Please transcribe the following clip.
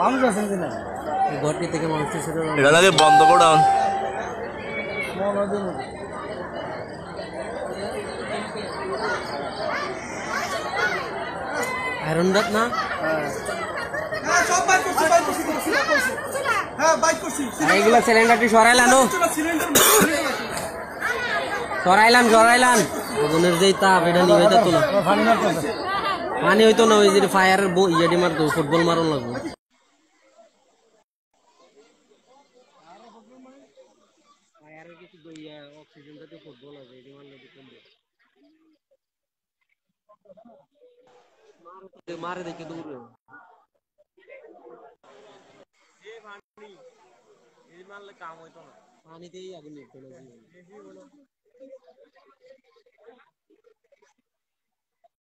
মানুষ আছেন কিনা? এই ঘরটি থেকে এটা বন্ধ করান মনোদিন বাইক করছি আর এইগুলা সিলিন্ডারটি সরাইলাম ও সিলিন্ডার সরাইলাম সরাইলাম। আগুনের যেই তাপ এটা নিয়ে হইতো না পানি হইতো না ওই যে ফায়ারের ইয়েটি মারতো ফুটবল মারন লাগবো। ফায়ারের কিছু অক্সিজেন জাতীয় ফুটবল আছে এটি মারলে কমবে। মারে দেখে দৌড়ে। পানিতেই আগুন নিভতো না জীবন